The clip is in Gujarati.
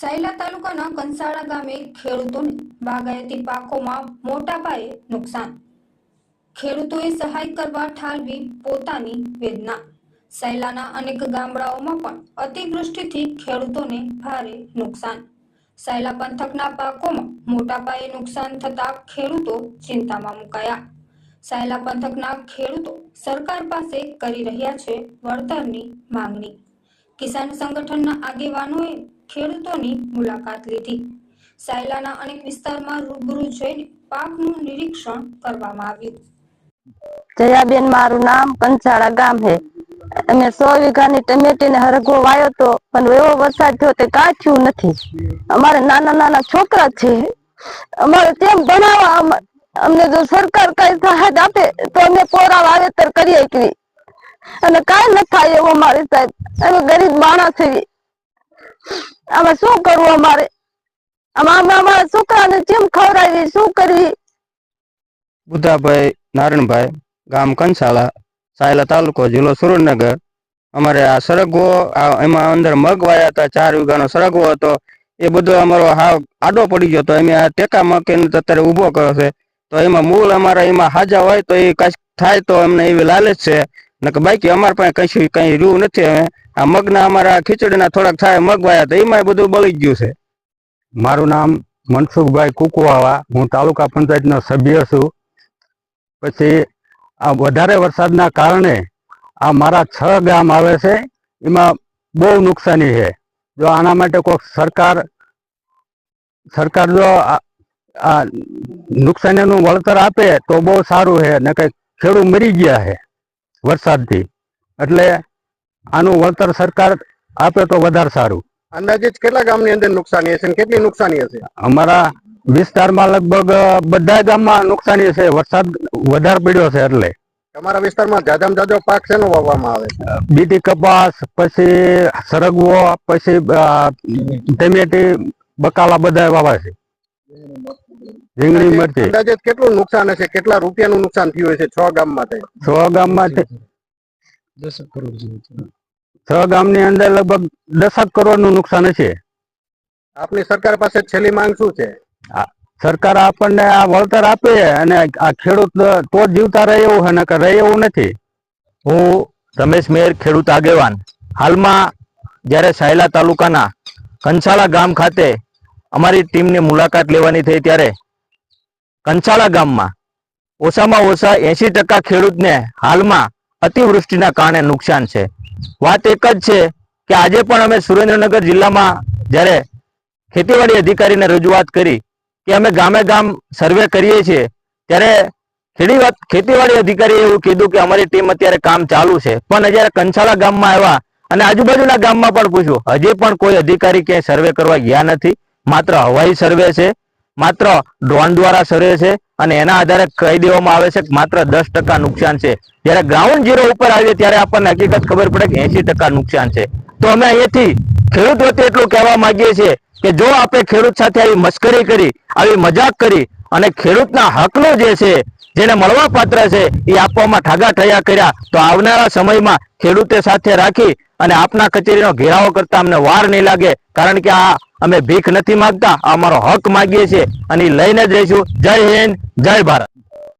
સાયલા તાલુકાના કંસાળા ગામે ખેડૂતોને બાગાયતી પાકોમાં મોટા પાયે નુકસાન. ખેડૂતોએ સહાય કરવા ઠાલવી પોતાની વેદના. સાયલાના અનેક ગામડાઓમાં પણ અતિવૃષ્ટિથી ખેડૂતોને ભારે નુકસાન. સાયલા પંથકના પાકોમાં મોટા પાયે નુકસાન થતા ખેડૂતો ચિંતામાં મુકાયા. સાયલા પંથકના ખેડૂતો સરકાર પાસે કરી રહ્યા છે વળતરની માંગણી. કિસાન સંગઠનના આગેવાનોએ ખેડૂતોની મુલાકાત લીધી. સાયલાના અનેક વિસ્તારમાં રૂબરૂ જઈને પાકનું નિરીક્ષણ કરવામાં આવ્યું. જયાબેન, મારું નામ કંસાળા ગામ હે. અમે સો વીઘાની ટમેટી ને હરગો વાયો તો, પણ એવો વરસાદ થયો તે કાચ્યું નથી. અમારે નાના નાના છોકરા છે. અમારે તેમ ભણાવવા અમને જો સરકાર કઈ સહાય આપે, તો અમે કોરા વાવેતર કરી અને કઈ ન થાય એવો અમારી સાહેબ. અમે ગરીબ માણસ છીએ આમાં શું કરવું અમારે? અમે અમારા છોકરાને કેમ ખવડાવી શું કરવી બુધાભાઈ નારણભાઈ, ગામ કંસાળા સાયલા તાલુકો જિલ્લો સુરેન્દ્રનગર. અમારે આ સરગવો એમાં અંદર મગ હતા, ચાર વીઘાનો સરગવો હતો. એ બધો અમારો હાવ આડો પડી ગયો તો અમે આ ટેકા મકીને અત્યારે ઊભો કર્યો છે. તો એમાં મૂળ અમારા એમાં હાજા હોય તો એ કઈ થાય તો અમને એવી લાલચ છે. નકર બાકી અમારા પાસે કશું કઈ રૂ નથી હવે. આ મગના અમારા ખીચડીના થોડાક થાય મગ વાયા તો એમાં બધું બળી ગયું છે. મારું નામ મનસુખભાઈ કુકવાવા. હું તાલુકા પંચાયતનો સભ્ય છું. પછી આ વધારે વરસાદના કારણે આ મારા છ ગામ આવે છે. એમાં બહુ નુકસાની છે. જો આના માટે કોઈક સરકાર સરકાર જો આ- નુકસાનીનું વળતર આપે તો બહુ સારું છે. ને કંઈક ખેડૂત મરી ગયા છે વરસાદથી. એટલે આનું વળતર સરકાર આપે તો વધારે સારું. અંદાજિત કેટલા ગામની અંદર નુકસાની હશે કેટલી નુકસાની હશે? અમારા વિસ્તારમાં લગભગ બધા ગામમાં નુકસાની છે વરસાદ વધારે પડ્યો છે એટલે. તમારા વિસ્તારમાં જાજામાં જાદો પાક શેનો વાવવામાં આવે બીટી કપાસ પછી સરગવો પછી ટમેટી બકાલા બધા વાવા છે. રીંગણી મરચી. અંદાજે કેટલું નુકસાન હશે? કેટલા રૂપિયાનું નુકસાન થયું હશે છ ગામ માટે? છ તે- છ. ગામની અંદર લગભગ દસક કરોડનું નુકસાન છે આપની સરકાર પાસે છેલ્લી માંગ શું છે? સરકાર આપણને આ વળતર આપે અને આ ખેડૂત તો જીવતા રહે એવું અને નકર રહે એવું નથી. હું રમેશ મેર ખેડૂત આગેવાન. હાલમાં જ્યારે સાયલા તાલુકાના કંસાળા ગામ ખાતે અમારી ટીમની મુલાકાત લેવાની થઈ ત્યારે કંસાળા ગામમાં ઓછામાં ઓછા એસી ટકા ખેડૂતને હાલમાં અતિવૃષ્ટિના કારણે નુકસાન છે. વાત એક જ છે કે આજે પણ અમે સુરેન્દ્રનગર જિલ્લામાં જ્યારે ખેતીવાડી અધિકારીને રજૂઆત કરી કે અમે ગામે ગામ સર્વે કરીએ છીએ, ત્યારે ખેતીવાડ અધિકારીએ એવું કીધું કે અમારી ટીમ અત્યારે કામ ચાલુ છે. પણ જ્યારે કંસાળા ગામમાં આવ્યા અને આજુબાજુના ગામમાં પણ પૂછ્યું, હજી પણ કોઈ અધિકારી ક્યાંય સર્વે કરવા ગયા નથી? માત્ર હવાઈ સર્વે છે, માત્ર ડ્રોન દ્વારા સર્વે છે અને એના આધારે કહી દેવામાં આવે છે કે માત્ર દસ ટકા નુકસાન છે. જ્યારે ગ્રાઉન્ડ ઝીરો ઉપર આવીએ ત્યારે આપણને હકીકત ખબર પડે કે એસી ટકા નુકસાન છે. તો અમે અહીંયાથી ખેડૂત વતી એટલું કહેવા માંગીએ છીએ કે જો આપણે ખેડૂત સાથે આવી મસ્કરી કરી, આવી મજાક કરી અને ખેડૂતના હકનો જે છે, જેને મળવા પાત્ર છે, એ આપવામાં ઠાગા ઠયા કર્યા, તો આવનારા સમયમાં ખેડૂતે સાથે રાખી અને આપના કચેરીનો ઘેરાવો કરતા અમને વાર નહીં લાગે, કારણ કે આ અમે ભીખ નથી માગતા અમારો હક માગીએ છીએ, અને લઈને જ રહીશું. જય હિન્દ, જય ભારત.